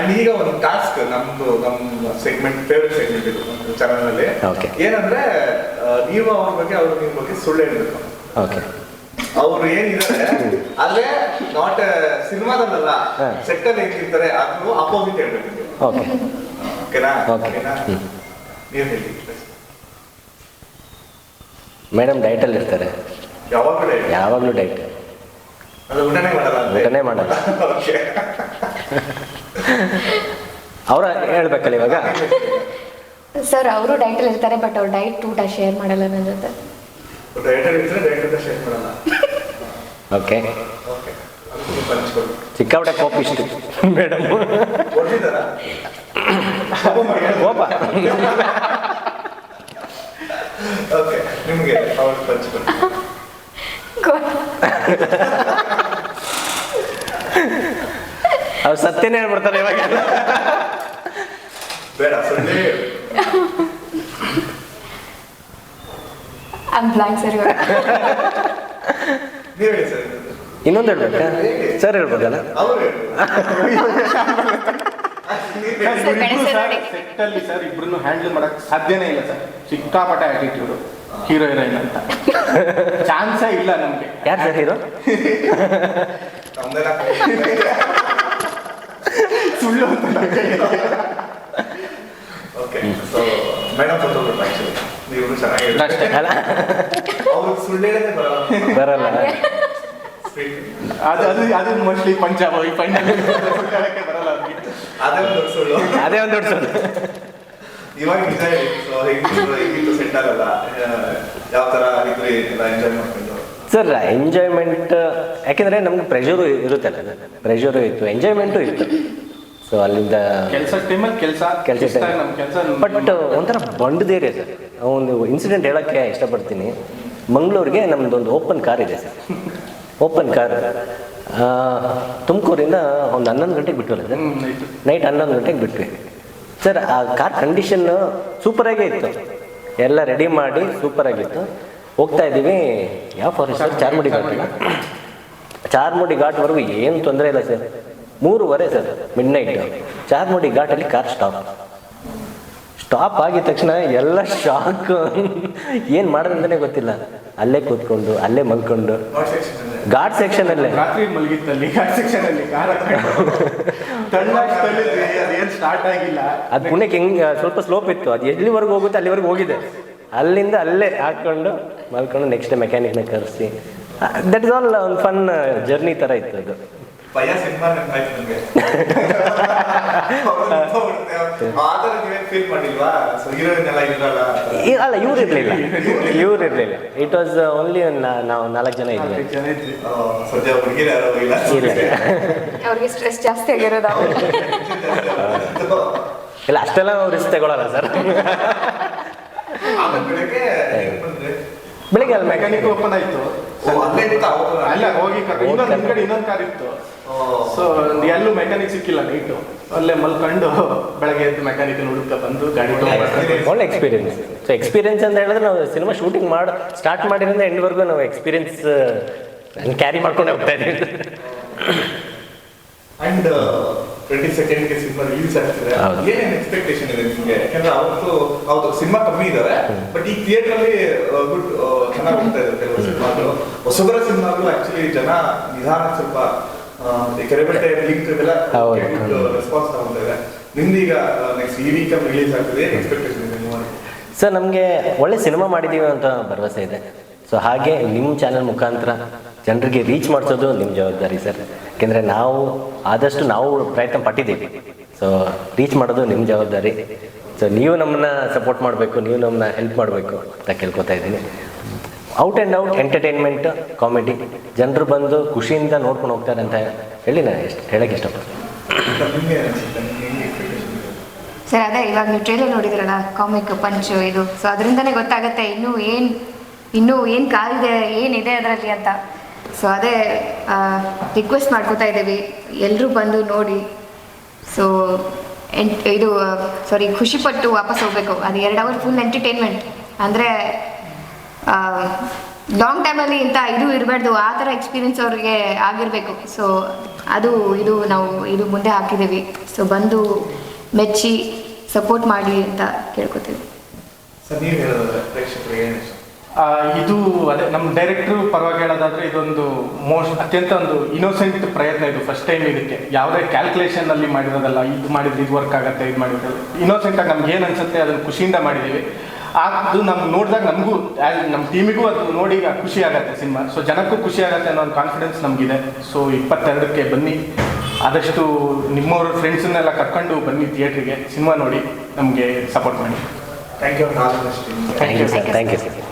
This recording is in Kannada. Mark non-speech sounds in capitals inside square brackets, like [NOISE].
ಅಂಡ್ ಈಗ ಒಂದು ಟಾಸ್ಕ್ ನಮ್ದು ನಮ್ಮ ಸೆಗ್ಮೆಂಟ್ ಫೇವ್ರೆಟ್ ಸೆಗ್ಮೆಂಟ್ ಇದು ನಮ್ಮ ಚಾನಲ್ ಅಲ್ಲಿ. ಏನಂದ್ರೆ ನೀವು ಅವ್ರ ಬಗ್ಗೆ ಅವ್ರು ನಿಮ್ಮ ಬಗ್ಗೆ ಸುಳ್ಳು ಹೇಳಬೇಕು ಓಕೆ ಅವ್ರು ಏನಿದ್ದಾರೆ ಆದ್ರೆ ನಾಟ್ ಸಿನಿಮಾದಲ್ಲ. ಸೆಟ್ ಅಲ್ಲಿ ಹೇಗಿರ್ತಾರೆ ಅದು ಅಪೋಸಿಟ್ ಹೇಳ್ಬೇಕು ನೀವು. ಓಕೆ ಓಕೆನಾ ಓಕೆನಾ. ನೀವು ಹೇಳಿ ಮೇಡಮ್ ಡೈಟಲ್ಲಿ ಇರ್ತಾರೆ ಯಾವಾಗಲೂ. ಯಾವಾಗಲೂ ಡೈಟ್ ಅದು ಊಟನೇ ಮಾಡಲ್ಲ ಊಟನೇ ಮಾಡಲ್ಲ. [LAUGHS] ಓಕೆ [LAUGHS] ಅವರ ಹೇಳ್ಬೇಕಲ್ಲ ಇವಾಗ? ಸರ್ ಅವರು ಡೈಟಲ್ಲಿ ಇರ್ತಾರೆ ಬಟ್ ಅವ್ರು ಡೈಟ್ ಊಟ ಶೇರ್ ಮಾಡಲ್ಲ ನನ್ನ ಜೊತೆ. ಓಕೆ ಸಿಕ್ಕಾಪಟ್ಟೆ ಕೋಪ ಇಷ್ಟು. ಮೇಡಮ್ ಕೋಪ. ಓಕೆ ನಿಮಗೆ [LAUGHS] ಅವ್ರು ಹಂಚ್ಕೊಳ್ಳಿ ಅವ್ರು ಸತ್ಯನೇ ಹೇಳ್ಬಿಡ್ತಾರೆ ಇವಾಗ. ಬೇಡ ಸುಳ್ಳಿ ಐಮ್ ಬ್ಲಾಂಕ್ ಸರ್ ಇವಾಗ. ನೀವು ಹೇಳಿ ಸರ್. ಇನ್ನೊಂದು ಹೇಳ್ಬೇಕಾ? ಸರ್ ಹೇಳ್ಬೋದಲ್ಲ? ಅವ್ರು ಹೇಳಿ. ಸರ್ ಗಣೇಶ ನೋಡಿ. ಸೆಟ್ ಅಲ್ಲಿ ಸರ್ ಇಬ್ರನ್ನು ಹ್ಯಾಂಡಲ್ ಮಾಡಕ್ ಸಾಧ್ಯನೇ ಇಲ್ಲ ಸರ್. ಸಿಕ್ಕಾಪಟ್ಟೆ ಆಟಿಟ್ಯೂಡ್ ಹೀರೋ ಹೀರೋಯಿನ್ ಅಂತ. ಚಾನ್ಸೇ ಇಲ್ಲ ನಮ್ಗೆ. ಯಾರು ಸರ್ ಹೀರೋ ನಮ್ದೆಲ್ಲ. ಸುಳ್ಳು ಅಂತ ಓಕೆ ಸೊ ಮೇಡಮ್ ಕೊಟ್ಟೋಗ್ಬಿಟ್ಟು ಆಕ್ಚುಲಿ ನೀವು ಚೆನ್ನಾಗಿ. ಅಷ್ಟೇ ಅಲ್ಲ ಅವ್ರಿಗೆ ಸುಳ್ಳು ಹೇಳೋದೇ ಬರಲ್ಲ ಬರಲ್ಲ Sweet. ಅದು ಅದು ಅದು ಮೋಸ್ಟ್ಲಿ ಪಂಜಾಬ್ ಈ ಫೈನಲ್ ಬರಲ್ಲ ಅವ್ರಿಗೆ ಅದೇ ಒಂದು ದೊಡ್ಡ ಸುಳ್ಳು ಅದೇ ಒಂದು ದೊಡ್ಡ ಇವಾಗ ನಿಜ ಹೇಳಿ ಸೊ ಹೆಂಗಿತ್ತು ಹೆಂಗಿತ್ತು ಸೆಟ್ ಆಗಲ್ಲ ಯಾವ ಥರ ಆಗಿದ್ರೆ ಎಲ್ಲ ಎಂಜಾಯ್ ಮಾಡ್ಕೊಂಡು ಸರ್ ಎಂಜಾಯ್ಮೆಂಟ್ ಯಾಕೆಂದ್ರೆ ನಮ್ಗೆ ಪ್ರೆಷರು ಇರುತ್ತಲ್ಲ. ಪ್ರೆಷರು ಇತ್ತು ಎಂಜಾಯ್ಮೆಂಟು ಇತ್ತು. ಸೊ ಅಲ್ಲಿಂದ ಕೆಲಸ ಟೈಮಲ್ಲಿ ಕೆಲಸ ಕೆಲಸ ಬಟ್ ಒಂಥರ ಬಂಡದೇರಿ ಸರ್. ಒಂದು ಇನ್ಸಿಡೆಂಟ್ ಹೇಳೋಕ್ಕೆ ಇಷ್ಟಪಡ್ತೀನಿ. ಮಂಗಳೂರಿಗೆ ನಮ್ಮದೊಂದು ಓಪನ್ ಕಾರ್ ಇದೆ ಸರ್. ಓಪನ್ ಕಾರ್ ತುಮಕೂರಿಂದ ಒಂದು ಹನ್ನೊಂದು ಗಂಟೆಗೆ ಬಿಟ್ಟವಲ್ಲ ಸರ್. ನೈಟ್ ಹನ್ನೊಂದು ಗಂಟೆಗೆ ಬಿಟ್ವಿ. ಸರ್ ಆ ಕಾರ್ ಕಂಡೀಷನ್ ಸೂಪರಾಗೇ ಇತ್ತು. ಎಲ್ಲ ರೆಡಿ ಮಾಡಿ ಸೂಪರಾಗಿತ್ತು ಹೋಗ್ತಾ ಇದ್ದೀವಿ. ಯಾವ ಫಾರೆಸ್ಟ್ ಚಾರ್ಮುಡಿ ಘಾಟ್ ಚಾರ್ಮುಡಿ ಘಾಟ್ವರೆಗೂ ಏನು ತೊಂದರೆ ಇಲ್ಲ ಸರ್. ಮೂರುವರೆ ಸರ್ ಮಿಡ್ ನೈಟ್ ಚಾರ್ಮುಡಿ ಘಾಟಲ್ಲಿ ಕಾರ್ ಸ್ಟಾಪ್ ಸ್ಟಾಪ್ ಆಗಿದ ತಕ್ಷಣ ಎಲ್ಲ ಶಾಕ್ ಏನು ಮಾಡೋದಂತಲೇ ಗೊತ್ತಿಲ್ಲ. ಅಲ್ಲೇ ಕೂತ್ಕೊಂಡು ಅಲ್ಲೇ ಮಲ್ಕೊಂಡು. ಘಾಟ್ ಸೆಕ್ಷನ್ ಅಲ್ಲೇ. ಘಾಟ್ ಸೆಕ್ಷನಲ್ಲೇ ಅದು ಪುಣ್ಯಕ್ಕೆ ಹೆಂಗೆ ಸ್ವಲ್ಪ ಸ್ಲೋಪ್ ಇತ್ತು. ಅದು ಎಲ್ಲಿವರೆಗೂ ಹೋಗುತ್ತೆ ಅಲ್ಲಿವರೆಗೂ ಹೋಗಿದೆ. ಅಲ್ಲಿಂದ ಅಲ್ಲೇ ಹಾಕ್ಕೊಂಡು ಮಲ್ಕೊಂಡು ನೆಕ್ಸ್ಟ್ ಮೆಕ್ಯಾನಿಕ್ನ ಕರೆಸಿ. ದಟ್ ಇಸ್ ಆಲ್ ಒಂದು ಫನ್ ಜರ್ನಿ ಥರ ಇತ್ತು ಅದು. ಪಯ್ಯ ಸಿನಿಮಾ ನೆನಪಾಯ್ತು ನನಗೆ ನೀವೇನು ಫೀಲ್ ಮಾಡಿಲ್ವಾ? ಸೊ ಹೀರೋಯಿನ್ ಎಲ್ಲ ಇದ್ರಲ್ಲ ಅಲ್ಲ ಇವ್ರು ಇರಲಿಲ್ಲ. ಇವ್ರು ಇರಲಿಲ್ಲ. ಇಟ್ ವಾಸ್ ಓನ್ಲಿ ನಾವು ನಾಲ್ಕು ಜನ ಇದ್ವಿ. ಜನ ಇದ್ವಿ. ಆ, ಸದ್ಯ ಹುಡುಗಿರು ಯಾರೋ ಇಲ್ಲ. [LAUGHS] ಅವ್ರಿಗೆ ಸ್ಟ್ರೆಸ್ [LAUGHS] ಜಾಸ್ತಿ ಆಗಿರೋದು ಇಲ್ಲ ಅಷ್ಟೆಲ್ಲ ನಾವು ರಿಸ್ಕ್ ತಗೊಳಲ್ಲ ಸರ್. ಬೆಳಗ್ಗೆ ಅಲ್ಲಿ ಮೆಕ್ಯಾನಿಕ್ ಓಪನ್ ಆಯ್ತು. ಅಲ್ಲೇ ಇತ್ತು ಅಲ್ಲ ಹೋಗಿ ಕರ್- ಇನ್ನೊಂದು ಹಿಂದ್ಗಡೆ ಇನ್ನೊಂದು ಕಾರ್ ಇತ್ತು. ಸೊ ಎಲ್ಲೂ ಮೆಕ್ಯಾನಿಕ್ ಸಿಕ್ಕಿಲ್ಲ ನೈಟು ಅಲ್ಲೇ ಮಲ್ಕೊಂಡು ಬೆಳಗ್ಗೆ ಎದ್ದು ಮೆಕ್ಯಾನಿಕ್ ಹುಡುಕ ಬಂದು ಗಾಡಿ. ಒಳ್ಳೆ ಎಕ್ಸ್ಪೀರಿಯನ್ಸ್ ಸೊ ಎಕ್ಸ್ಪೀರಿಯನ್ಸ್ ಅಂತ ಹೇಳಿದ್ರೆ ನಾವು ಸಿನಿಮಾ ಶೂಟಿಂಗ್ ಮಾಡಿ ಸ್ಟಾರ್ಟ್ ಮಾಡಿದ್ರಿಂದ ಎಂಡ್ವರೆಗೂ ನಾವು ಎಕ್ಸ್ಪೀರಿಯನ್ಸ್ ಕ್ಯಾರಿ ಮಾಡ್ಕೊಂಡು ಹೋಗ್ತಾ ಇದ್ದೀವಿ ಅಂಡ್ ಟ್ವೆಂಟಿ ಸೆಕೆಂಡ್ಗೆ ಸಿನಿಮಾ ರಿಲೀಸ್ ಆಗ್ತಿದೆ. ಏನೇನು ಎಕ್ಸ್ಪೆಕ್ಟೇಷನ್ ಇದೆ ನಿಮಗೆ? ಯಾಕಂದ್ರೆ ಅವತ್ತು ಹೌದು ಸಿನಿಮಾ ಕಮ್ಮಿ ಇದಾವೆ ಬಟ್ ಈ ಥಿಯೇಟರ್ ಅಲ್ಲಿ ಗುಡ್ ಚೆನ್ನಾಗಿ ಹೋಗ್ತಾ ಇದೆ ಸಿನಿಮಾಗಳು ಹೊಸಬರ ಸಿನಿಮಾಗಳು ಆಕ್ಚುಲಿ ಜನ ನಿಧಾನ ಸ್ವಲ್ಪ ಕೆರೆಬಟ್ಟೆ ಲಿಂಕ್ ಇದೆಲ್ಲ ರೆಸ್ಪಾನ್ಸ್ ತಗೊಂಡಿದೆ ನಿಮ್ದೀಗ ನೆಕ್ಸ್ಟ್ ಈ ವೀಕ್ ರಿಲೀಸ್ ಆಗ್ತದೆ ಎಕ್ಸ್ಪೆಕ್ಟೇಷನ್ ಇದೆ ಸರ್ ನಮಗೆ ಒಳ್ಳೆ ಸಿನಿಮಾ ಮಾಡಿದ್ದೀವಿ ಅಂತ ಭರವಸೆ ಇದೆ. ಸೊ ಹಾಗೆ ನಿಮ್ಮ ಚಾನಲ್ ಮುಖಾಂತರ ಜನರಿಗೆ ರೀಚ್ ಮಾಡಿಸೋದು ನಿಮ್ಮ ಜವಾಬ್ದಾರಿ ಸರ್. ಯಾಕೆಂದರೆ ನಾವು ಆದಷ್ಟು ನಾವು ಪ್ರಯತ್ನ ಪಟ್ಟಿದ್ದೀವಿ. ಸೊ ರೀಚ್ ಮಾಡೋದು ನಿಮ್ಮ ಜವಾಬ್ದಾರಿ. ಸೊ ನೀವು ನಮ್ಮನ್ನ ಸಪೋರ್ಟ್ ಮಾಡಬೇಕು ನೀವು ನಮ್ಮನ್ನ ಹೆಲ್ಪ್ ಮಾಡಬೇಕು ಅಂತ ಕೇಳ್ಕೊತಾ ಇದ್ದೀನಿ. Out and out entertainment comedy ಜನರು ಬಂದು ಖುಷಿಯಿಂದ ನೋಡ್ಕೊಂಡು ಹೋಗ್ತಾರೆ ಅಂತ ಹೇಳಿ ನಾನು ಎಷ್ಟು ಹೇಳಕ್ಕೆ ಇಷ್ಟಪಡ್ತೀನಿ. ಸರ್, ಅದೇ ಇವಾಗ ನೀವು ಟ್ರೇಲರ್ ನೋಡಿದ್ರಲ್ಲ ಕಾಮಿಕ್ ಪಂಚ್ ಇದು. ಸೊ ಅದರಿಂದನೇ ಗೊತ್ತಾಗುತ್ತೆ ಇನ್ನೂ ಏನು ಇನ್ನೂ ಏನು ಕಾಲಿದೆ ಏನಿದೆ ಅದರಲ್ಲಿ ಅಂತ. ಸೊ ಅದೇ ರಿಕ್ವೆಸ್ಟ್ ಮಾಡ್ಕೋತಾ ಇದ್ದೀವಿ. ಎಲ್ಲರೂ ಬಂದು ನೋಡಿ. ಸೊ ಎಂಟ್ ಇದು ಸಾರಿ ಖುಷಿಪಟ್ಟು ವಾಪಸ್ ಹೋಗಬೇಕು. ಅದು ಎರಡು ಅವರ್ ಫುಲ್ ಎಂಟರ್ಟೈನ್ಮೆಂಟ್ ಅಂದರೆ ಲಾಂಗ್ ಟೈಮಲ್ಲಿ ಇಂಥ ಇದು ಇರಬಾರ್ದು ಆ ಥರ ಎಕ್ಸ್ಪೀರಿಯನ್ಸ್ ಅವ್ರಿಗೆ ಆಗಿರಬೇಕು. ಸೊ ಅದು ಇದು ನಾವು ಇದು ಮುಂದೆ ಹಾಕಿದ್ದೀವಿ. ಸೊ ಬಂದು ಮೆಚ್ಚಿ ಸಪೋರ್ಟ್ ಮಾಡಿ ಅಂತ ಕೇಳ್ಕೊತೀವಿ. ಸರ್ ನೀವು ಹೇಳೋದಾದ್ರೆ ಪ್ರೇಕ್ಷಕರಿಗೆ ಆ, ಇದು ಅದೇ ನಮ್ಮ ಡೈರೆಕ್ಟ್ರು ಪರವಾಗಿ ಹೇಳೋದಾದ್ರೆ ಇದೊಂದು ಮೋಸ್ಟ್ ಅತ್ಯಂತ ಒಂದು ಇನೋಸೆಂಟ್ ಪ್ರಯತ್ನ ಇದು ಫಸ್ಟ್ ಟೈಮ್ ಇದಕ್ಕೆ. ಯಾವುದೇ ಕ್ಯಾಲ್ಕುಲೇಷನ್ ಅಲ್ಲಿ ಮಾಡಿರೋದಲ್ಲ ಇದು ಮಾಡಿದ್ರೆ ಇದು ವರ್ಕ್ ಆಗುತ್ತೆ ಇದು ಮಾಡಿದ್ರೆ ಇನೋಸೆಂಟ್ ಆಗಿ ನಮ್ಗೆ ಏನು ಅನ್ಸುತ್ತೆ ಅದನ್ನು ಖುಷಿಯಿಂದ ಮಾಡಿದ್ದೀವಿ. ಅದು ನಮ್ಗೆ ನೋಡಿದಾಗ ನಮಗೂ ನಮ್ಮ ಟೀಮಿಗೂ ಅದು ನೋಡಿ ಖುಷಿ ಆಗುತ್ತೆ ಸಿನಿಮಾ. ಸೊ ಜನಕ್ಕೂ ಖುಷಿ ಆಗುತ್ತೆ ಅನ್ನೋ ಒಂದು ಕಾನ್ಫಿಡೆನ್ಸ್ ನಮಗಿದೆ. ಸೊ ಇಪ್ಪತ್ತೆರಡಕ್ಕೆ ಬನ್ನಿ. ಆದಷ್ಟು ನಿಮ್ಮವ್ರ ಫ್ರೆಂಡ್ಸನ್ನೆಲ್ಲ ಕರ್ಕೊಂಡು ಬನ್ನಿ ಥಿಯೇಟ್ರಿಗೆ ಸಿನಿಮಾ ನೋಡಿ ನಮಗೆ ಸಪೋರ್ಟ್ ಮಾಡಿ. Thank you thank you sir thank you sir